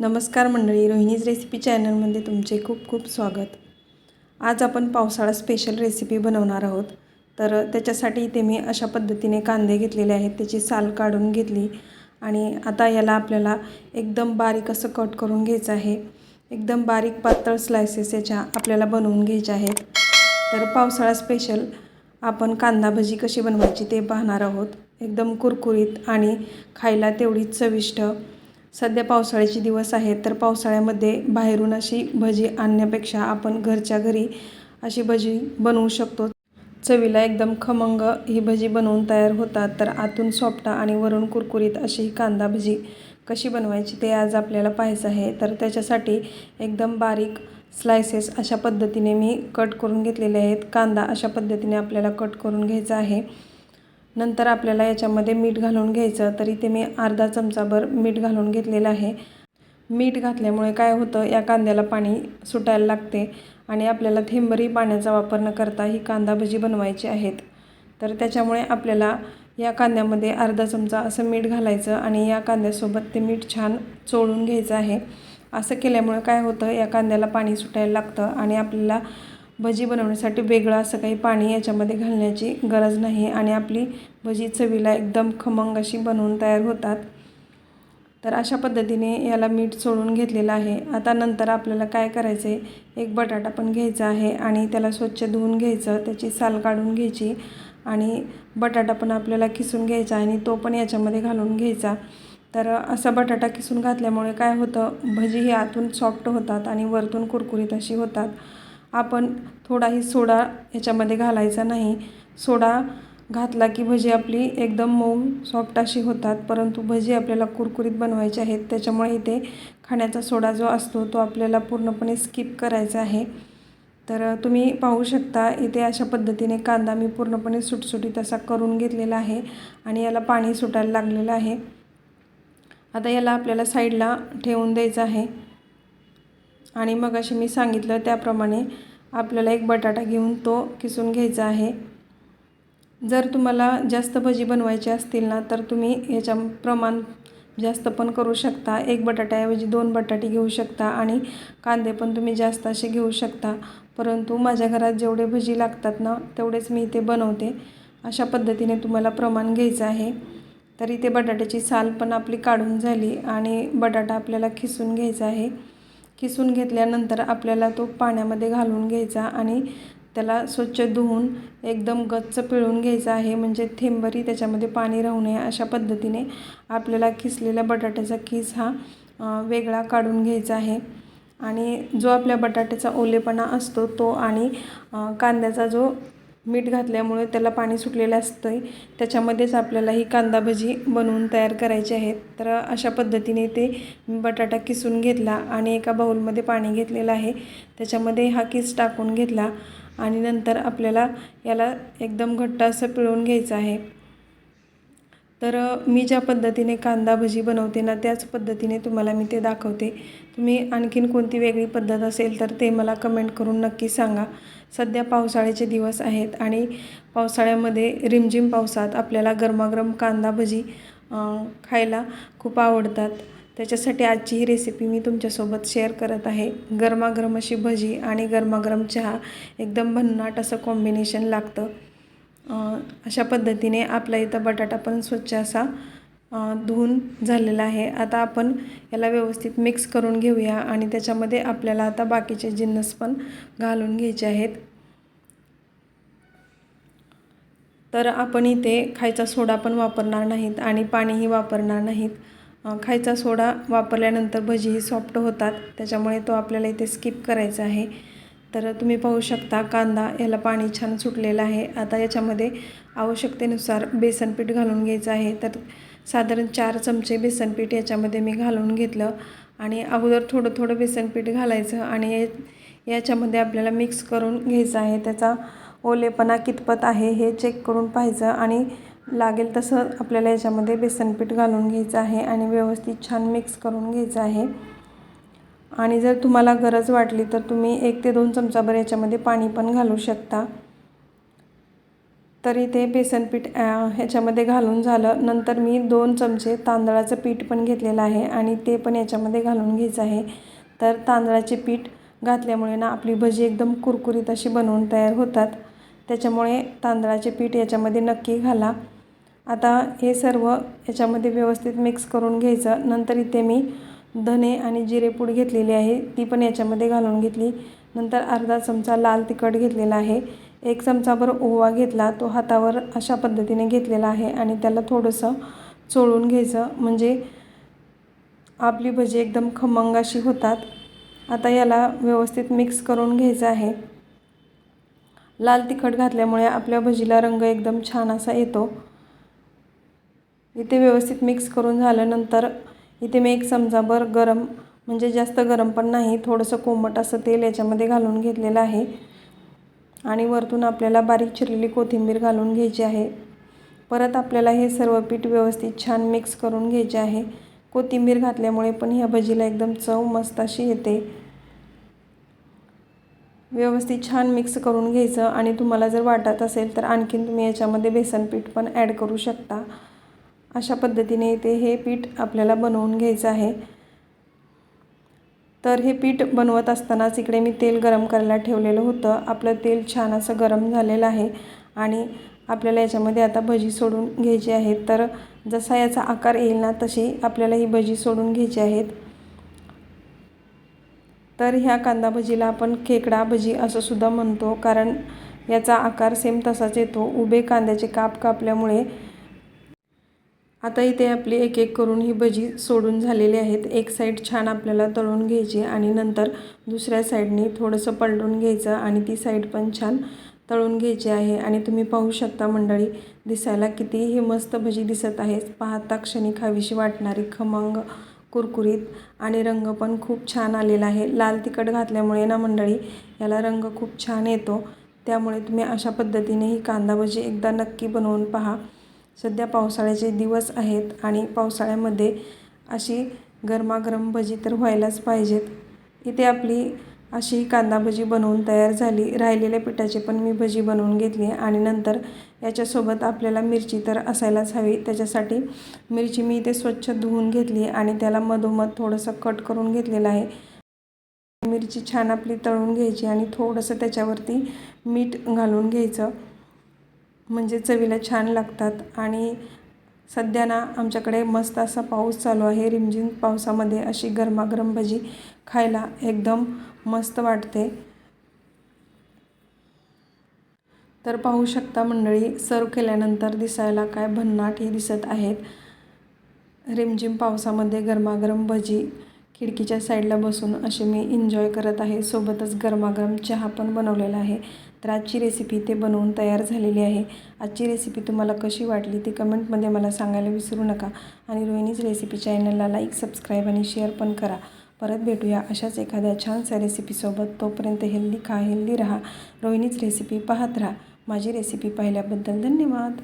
नमस्कार मंडळी रोहिणीज रेसिपी चॅनलमध्ये तुमचे खूप खूप स्वागत. आज आपण पावसाळा स्पेशल रेसिपी बनवणार आहोत. तर त्याच्यासाठी इथे मी अशा पद्धतीने कांदे घेतलेले आहेत त्याची साल काढून घेतली आणि आता याला आपल्याला एकदम बारीक असं कट करून घ्यायचं आहे. एकदम बारीक पातळ स्लायसेस याच्या आपल्याला बनवून घ्यायच्या आहेत. तर पावसाळा स्पेशल आपण कांदा भजी कशी बनवायची ते पाहणार आहोत. एकदम कुरकुरीत आणि खायला तेवढीच चविष्ट सध्या पावसाळ्याचे दिवस आहेत तर पावसाळ्यामध्ये बाहेरून अशी भजी आणण्यापेक्षा आपण घरच्या घरी अशी भजी बनवू शकतो. चवीला एकदम खमंग ही भजी बनवून तयार होतात तर आतून सोपटा आणि वरून कुरकुरीत अशी ही कांदा भजी कशी बनवायची ते आज आपल्याला पाहायचं आहे. तर त्याच्यासाठी एकदम बारीक स्लायसेस अशा पद्धतीने मी कट करून घेतलेले आहेत. कांदा अशा पद्धतीने आपल्याला कट करून घ्यायचा आहे. नंतर आपल्याला याच्यामध्ये मीठ घालून घ्यायचं तर इथे मी अर्धा चमचाभर मीठ घालून घेतलेलं आहे. मीठ घातल्यामुळे काय होतं या कांद्याला पाणी सुटायला लागते आणि आपल्याला थेंबरी पाण्याचा वापर न करता ही कांदा भजी बनवायची आहेत. तर त्याच्यामुळे आपल्याला या कांद्यामध्ये अर्धा चमचा असं मीठ घालायचं आणि या कांद्यासोबत ते मीठ छान चोळून घ्यायचं आहे. असं केल्यामुळे काय होतं या कांद्याला पाणी सुटायला लागतं आणि आपल्याला भजी बनवण्यासाठी वेगळं असं काही पाणी याच्यामध्ये घालण्याची गरज नाही आणि आपली भजी चवीला एकदम खमंग अशी बनवून तयार होतात. तर अशा पद्धतीने याला मीठ सोडून घेतलेलं आहे. आता नंतर आपल्याला काय करायचं आहे एक बटाटा पण घ्यायचा आहे आणि त्याला स्वच्छ धुवून घ्यायचं त्याची साल काढून घ्यायची आणि बटाटा पण आपल्याला किसून घ्यायचा आणि तो पण याच्यामध्ये घालून घ्यायचा. तर असा बटाटा किसून घातल्यामुळे काय होतं? भजी ही आतून सॉफ्ट होतात आणि वरतून कुरकुरीत अशी होतात. आपण थोडाही सोडा ह्याच्यामध्ये घालायचा नाही. सोडा घातला की भजी आपली एकदम मऊ सॉफ्ट अशी होतात. परंतु भजी आपल्याला कुरकुरीत बनवायची आहेत. त्याच्यामुळे इथे खाण्याचा सोडा जो असतो तो आपल्याला पूर्णपणे स्किप करायचा आहे. तर तुम्ही पाहू शकता इथे अशा पद्धतीने कांदा मी पूर्णपणे सुटसुटीत असा करून घेतलेला आहे आणि याला पाणी सुटायला लागलेलं आहे. आता याला आपल्याला साईडला ठेवून द्यायचं आहे. आणि मग असे मी सांगितलं त्याप्रमाणे आपल्याला एक बटाटा घेऊन तो किसून घ्यायचा आहे. जर तुम्हाला जास्त भजी बनवायची असतील ना तर तुम्ही याच्या प्रमाण जास्त पण करू शकता. एक बटाट्याऐवजी दोन बटाटे घेऊ शकता आणि कांदे पण तुम्ही जास्त असे घेऊ शकता. परंतु माझ्या घरात जेवढे भजी लागतात ना तेवढेच मी इथे बनवते. अशा पद्धतीने तुम्हाला प्रमाण घ्यायचं आहे. तर इथे बटाट्याची साल पण आपली काढून झाली आणि बटाटा आपल्याला खिसून घ्यायचा आहे. किसून घेतल्यानंतर आपल्याला तो पाण्यामध्ये घालून घ्यायचा आणि त्याला स्वच्छ धुवून एकदम गच्च पिळून घ्यायचा आहे. म्हणजे थेंबरी त्याच्यामध्ये पाणी राहू नये अशा पद्धतीने आपल्याला किसलेल्या बटाट्याचा किस हा वेगळा काढून घ्यायचा आहे. आणि जो आपल्या बटाट्याचा ओलेपणा असतो तो आणि कांद्याचा जो मीठ घातल्यामुळे त्याला पाणी सुटलेलं असतं त्याच्यामध्येच आपल्याला ही कांदा भजी बनवून तयार करायची आहेत तर अशा पद्धतीने ते बटाटा किसून घेतला आणि एका बाऊलमध्ये पाणी घेतलेलं आहे. त्याच्यामध्ये हा किस टाकून घेतला आणि नंतर आपल्याला याला एकदम घट्ट असं पिळून घ्यायचं आहे. तर मी ज्या पद्धतीने कांदा भजी बनवते ना त्याच पद्धतीने तुम्हाला मी ते दाखवते. तुम्ही आणखीन कोणती वेगळी पद्धत असेल तर ते मला कमेंट करून नक्की सांगा. सध्या पावसाळ्याचे दिवस आहेत आणि पावसाळ्यामध्ये रिमझिम पावसात आपल्याला गरमागरम कांदा भजी खायला खूप आवडतात. त्याच्यासाठी आजची ही रेसिपी मी तुमच्यासोबत शेअर करत आहे. गरमागरम अशी भजी आणि गरमागरम चहा एकदम भन्नाट असं कॉम्बिनेशन लागतं. अशा पद्धतीने आपला इथं बटाटा पण स्वच्छ असा धुवून झालेला आहे. आता आपण याला व्यवस्थित मिक्स करून घेऊया आणि त्याच्यामध्ये आपल्याला आता बाकीचे जिन्नस पण घालून घ्यायचे आहेत. तर आपण इथे खायचा सोडा पण वापरणार नाहीत आणि पाणीही वापरणार नाहीत. खायचा सोडा वापरल्यानंतर भजीही सॉफ्ट होतात त्याच्यामुळे तो आपल्याला इथे स्किप करायचा आहे. तर तुम्ही पाहू शकता कांदा याला पाणी छान सुटलेलं आहे. आता याच्यामध्ये आवश्यकतेनुसार बेसनपीठ घालून घ्यायचं आहे. तर साधारण चार चमचे बेसनपीठ याच्यामध्ये मी घालून घेतलं आणि अगोदर थोडं थोडं बेसनपीठ घालायचं आणि याच्यामध्ये आपल्याला मिक्स करून घ्यायचं आहे. त्याचा ओलेपणा कितपत आहे हे चेक करून पाहायचं आणि लागेल तसं आपल्याला याच्यामध्ये बेसनपीठ घालून घ्यायचं आहे आणि व्यवस्थित छान मिक्स करून घ्यायचं आहे. आणि जर तुम्हाला गरज वाटली तर तुम्ही एक ते दोन चमचाभर याच्यामध्ये पाणी पण घालू शकता. तरी ते बेसन पीठ ह्याच्यामध्ये घालून झालं. नंतर मी दोन चमचे तांदळाचं पीठ पण घेतलेलं आहे आणि ते पण याच्यामध्ये घालून घ्यायचं आहे. तर तांदळाचे पीठ घातल्यामुळे ना आपली भजी एकदम कुरकुरीत अशी बनवून तयार होतात. त्याच्यामुळे तांदळाचे पीठ याच्यामध्ये नक्की घाला. आता हे सर्व याच्यामध्ये व्यवस्थित मिक्स करून घ्यायचं. नंतर इथे मी धने आणि जिरेपूड घेतलेली आहे. ती पण याच्यामध्ये घालून घेतली. नंतर अर्धा चमचा लाल तिखट घेतलेला आहे. एक चमचाभर ओवा घेतला. तो हातावर अशा पद्धतीने घेतलेला आहे आणि त्याला थोडंसं चोळून घ्यायचं. म्हणजे आपली भजी एकदम खमंग अशी होतात. आता याला व्यवस्थित मिक्स करून घ्यायचं आहे. लाल तिखट घातल्यामुळे आपल्या भजीला रंग एकदम छान असा येतो. इथे व्यवस्थित मिक्स करून झाल्यानंतर इथे मी एक चमचाभर गरम म्हणजे जास्त गरम पण नाही थोडंसं कोमट असं तेल याच्यामध्ये घालून घेतलेलं आहे. आणि वरतून आपल्याला बारीक चिरलेली कोथिंबीर घालून घ्यायची आहे. परत आपल्याला हे सर्व पीठ व्यवस्थित छान मिक्स करून घ्यायचे आहे. कोथिंबीर घातल्यामुळे पण ह्या भजीला एकदम चव मस्त अशी येते. व्यवस्थित छान मिक्स करून घ्यायचं आणि तुम्हाला जर वाटत असेल तर आणखीन तुम्ही याच्यामध्ये बेसन पीठ पण ॲड करू शकता. अशा पद्धतीने इथे हे पीठ आपल्याला बनवून घ्यायचं आहे. तर हे पीठ बनवत असतानाच इकडे मी तेल गरम करायला ठेवलेलं होतं. आपलं तेल छान असं गरम झालेलं आहे आणि आपल्याला याच्यामध्ये आता भजी सोडून घ्यायची आहे. तर जसा याचा आकार येईल ना तशी आपल्याला ही भजी सोडून घ्यायची आहेत. तर ह्या कांदा भजीला आपण खेकडा भजी असं सुद्धा म्हणतो. कारण याचा आकार सेम तसाच येतो. उभे कांद्याचे काप कापल्यामुळे आता इथे आपली एक एक करून ही भजी सोडून झालेली आहेत. एक साईड छान आपल्याला तळून घ्यायची आणि नंतर दुसऱ्या साईडने थोडंसं पलटून घ्यायचं आणि ती साईड पण छान तळून घ्यायची आहे. आणि तुम्ही पाहू शकता मंडळी दिसायला कितीही मस्त भजी दिसत आहे पाहता क्षणी खावीशी वाटणारी खमंग कुरकुरीत आणि रंग पण खूप छान आलेला आहे. लाल तिखट घातल्यामुळे ना मंडळी याला रंग खूप छान येतो. त्यामुळे तुम्ही अशा पद्धतीने ही कांदा भजी एकदा नक्की बनवून पहा. सध्या पावसाळ्याचे दिवस आहेत आणि पावसाळ्यामध्ये अशी गरमागरम भजी तर व्हायलाच पाहिजेत. इथे आपली अशी कांदा भजी बनवून तयार झाली. राहिलेल्या पिठाची पण मी भजी बनवून घेतली आणि नंतर याच्यासोबत आपल्याला मिरची तर असायलाच हवी. त्याच्यासाठी मिरची मी इथे स्वच्छ धुवून घेतली आणि त्याला मधोमध थोडंसं कट करून घेतलेलं आहे. मिरची छान आपली तळून घ्यायची आणि थोडंसं त्याच्यावरती मीठ घालून घ्यायचं. म्हणजे चवीला छान लागतात. आणि सध्या ना आमच्याकडे मस्त असा पाऊस चालू आहे. रिमझिम पावसामध्ये अशी गरमागरम भजी खायला एकदम मस्त वाटते. तर पाहू शकता मंडळी सर्व केल्यानंतर दिसायला काय भन्नाट हे दिसत आहेत. रिमझिम पावसामध्ये गरमागरम भजी खिडकीच्या साईडला बसून असे मी एन्जॉय करत आहे. सोबतच गरमागरम चहा पण बनवलेला आहे. तर आजची रेसिपी ते बनवून तयार झालेली आहे. आजची रेसिपी तुम्हाला कशी वाटली ती कमेंटमध्ये मला सांगायला विसरू नका. आणि रोहिणीज रेसिपी चॅनलला लाईक सबस्क्राईब आणि शेअर पण करा. परत भेटूया अशाच एखाद्या छानशा रेसिपीसोबत तोपर्यंत हेल्दी खा हेल्दी राहा. रोहिणीच रेसिपी पाहत राहा. माझी रेसिपी पाहिल्याबद्दल धन्यवाद.